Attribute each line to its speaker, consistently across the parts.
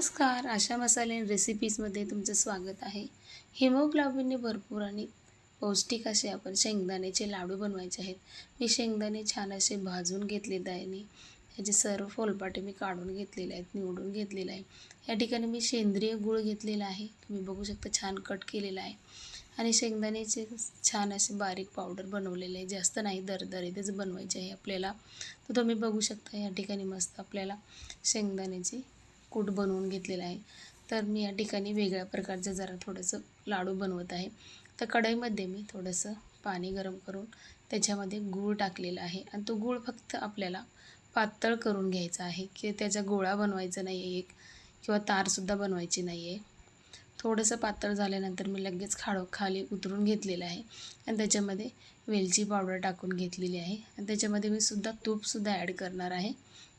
Speaker 1: नमस्कार. आशा मसाले रेसिपीजमध्ये तुमचं स्वागत आहे. हिमोग्लोबिनने भरपूर आणि पौष्टिक असे आपण शेंगदाण्याचे लाडू बनवायचे आहेत. मी शेंगदाणे छान असे भाजून घेतलेत आहे. आणि ह्याचे सर्व फोलपाटे मी काढून घेतलेले आहेत निवडून घेतलेले आहे. या ठिकाणी मी सेंद्रिय गूळ घेतलेला आहे. तुम्ही बघू शकता छान कट केलेला आहे. आणि शेंगदाण्याचे छान असे बारीक पावडर बनवलेले आहे. जास्त नाही दरदरीतच बनवायचे आहे आपल्याला. तर तुम्ही बघू शकता या ठिकाणी मस्त आपल्याला शेंगदाण्याची कूट बनवून घेतलेला आहे. तर मी या ठिकाणी वेगळ्या प्रकारचं जरा थोडंसं लाडू बनवत आहे. तर कढईमध्ये मी थोडंसं पाणी गरम करून त्याच्यामध्ये गूळ टाकलेला आहे. आणि तो गूळ फक्त आपल्याला पातळ करून घ्यायचा आहे. की त्याचा गोळा बनवायचा नाही आहे एक किंवा तारसुद्धा बनवायची नाही आहे थोडंसं पातळ झाल्यानंतर मी लगेच खाडो खाली उतरून घेतलेलं आहे. आणि त्याच्यामध्ये वेलची पावडर टाकून घेतलेली आहे. आणि त्याच्यामध्ये मी सुद्धा तूपसुद्धा ॲड करणार आहे.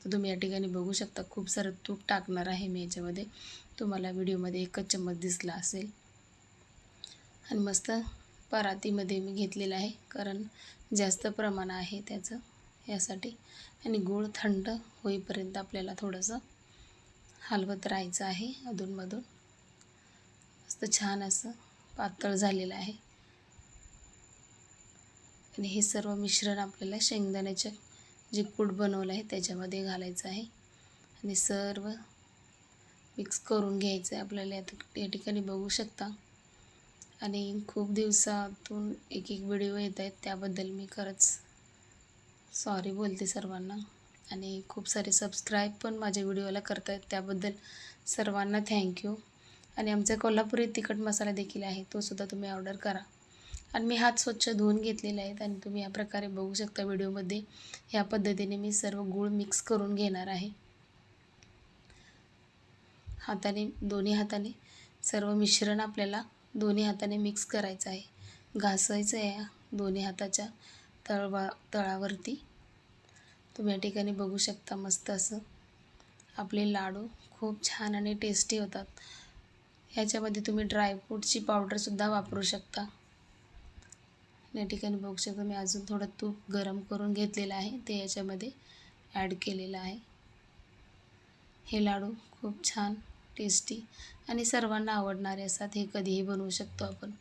Speaker 1: तर तुम्ही या ठिकाणी बघू शकता खूप सारं तूप टाकणार आहे मी याच्यामध्ये. तुम्हाला व्हिडिओमध्ये एकच चम्मच दिसला असेल. आणि मस्त परातीमध्ये मी घेतलेलं आहे कारण जास्त प्रमाण आहे त्याचं यासाठी. आणि गूळ थंड होईपर्यंत आपल्याला थोडंसं हलवत राहायचं आहे अधूनमधून. मस्त छान असं पातळ झालेलं आहे. आणि हे सर्व मिश्रण आपल्याला शेंगदाण्याच्या जे कूट बनवलं आहे त्याच्यामध्ये घालायचं आहे. आणि सर्व मिक्स करून घ्यायचं आहे आपल्याला आता या ठिकाणी बघू शकता. आणि खूप दिवसातून एक एक व्हिडिओ येत आहेत त्याबद्दल मी खरंच सॉरी बोलते सर्वांना. आणि खूप सारे सबस्क्राईब पण माझ्या व्हिडिओला करत आहेत त्याबद्दल सर्वांना थँक्यू आणि आमचा कोल्हापुरी तिखट मसाला देखील आहे तो सुद्धा तुम्ही ऑर्डर करा. आणि मी हात स्वच्छ धुवून घेतलेले आहेत आणि तुम्ही या प्रकारे बघू शकता व्हिडिओमध्ये. ह्या पद्धतीने मी सर्व गूळ मिक्स करून घेणार आहे. हाताने दोन्ही हाताने सर्व मिश्रण आपल्याला दोन्ही हाताने मिक्स करायचं आहे. घासायचं आहे या दोन्ही हाताच्या तळवा तळावरती. तुम्ही या ठिकाणी बघू शकता मस्त असं. आपले लाडू खूप छान आणि टेस्टी होतात. ह्याच्यामध्ये तुम्ही ड्रायफ्रूटची पावडरसुद्धा वापरू शकता. या ठिकाणी बघू शकता मी अजून थोडं तूप गरम करून घेतलेलं आहे. ते याच्यामध्ये ॲड केलेलं आहे. हे लाडू खूप छान टेस्टी आणि सर्वांना आवडणारे असतात. हे कधीही बनवू शकतो आपण.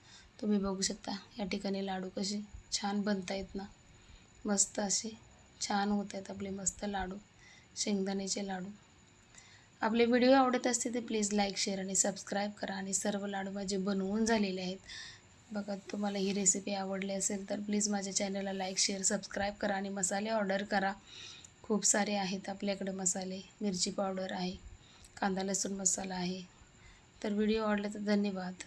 Speaker 1: तुम्ही बघू शकता या ठिकाणी लाडू कसे छान बनता आहेत ना. मस्त असे छान होत आहेत आपले मस्त लाडू. शेंगदाण्याचे लाडू. आपले व्हिडिओ आवडत असते तर प्लीज लाईक शेअर आणि सबस्क्राईब करा. आणि सर्व लाडू माझे बनवून झालेले आहेत बघा तुम्हाला ही रेसिपी आवडली असेल तर प्लीज माझ्या चॅनलला लाईक शेअर सबस्क्राईब करा आणि मसाले ऑर्डर करा. खूप सारे आहेत आपल्याकडे मसाले. मिरची पावडर आहे कांदा लसूण मसाला आहे. तर व्हिडिओ आवडला तर धन्यवाद.